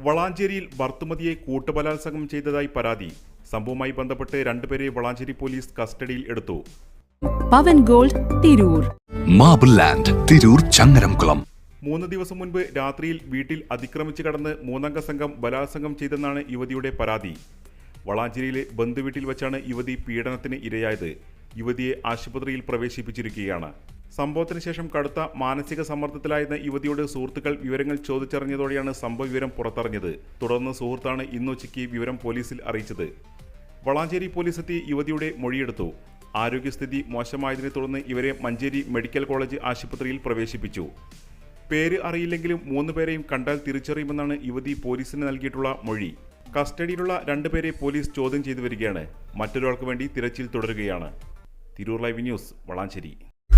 വളാഞ്ചേരിയിൽ ഭർത്തുമതിയെ കൂട്ടുബലാത്സംഗം ചെയ്തതായി പരാതി. സംഭവവുമായി ബന്ധപ്പെട്ട് രണ്ടുപേരെ വളാഞ്ചേരി പോലീസ് കസ്റ്റഡിയിൽ എടുത്തു. Pavan gold Tirur. Marble land Tirur Changaramkulam മൂന്ന് ദിവസം മുൻപ് രാത്രിയിൽ വീട്ടിൽ അതിക്രമിച്ചു കടന്ന് മൂന്നംഗ സംഘം ബലാത്സംഗം ചെയ്തെന്നാണ് യുവതിയുടെ പരാതി. വളാഞ്ചേരിയിലെ ബന്ധുവീട്ടിൽ വെച്ചാണ് യുവതി പീഡനത്തിന് ഇരയായത്. യുവതിയെ ആശുപത്രിയിൽ പ്രവേശിപ്പിച്ചിരിക്കുകയാണ്. സംഭവത്തിന് ശേഷം കടുത്ത മാനസിക സമ്മർദ്ദത്തിലായിരുന്ന യുവതിയുടെ സുഹൃത്തുക്കൾ വിവരങ്ങൾ ചോദിച്ചറിഞ്ഞതോടെയാണ് സംഭവ വിവരം പുറത്തറിഞ്ഞത് തുടർന്ന് സുഹൃത്താണ് ഇന്നുച്ചയ്ക്ക് വിവരം പോലീസിൽ അറിയിച്ചത്. വളാഞ്ചേരി പോലീസ് എത്തി യുവതിയുടെ മൊഴിയെടുത്തു. ആരോഗ്യസ്ഥിതി മോശമായതിനെ തുടർന്ന് ഇവരെ മഞ്ചേരി മെഡിക്കൽ കോളേജ് ആശുപത്രിയിൽ പ്രവേശിപ്പിച്ചു. പേര് അറിയില്ലെങ്കിലും മൂന്ന് പേരെയും കണ്ടാൽ തിരിച്ചറിയുമെന്നാണ് യുവതി പോലീസിന് നൽകിയിട്ടുള്ള മൊഴി. കസ്റ്റഡിയിലുള്ള രണ്ടുപേരെ പോലീസ് ചോദ്യം ചെയ്തു വരികയാണ്. മറ്റൊരാൾക്ക് വേണ്ടി തിരച്ചിൽ തുടരുകയാണ്. Tirur live news Valanchery.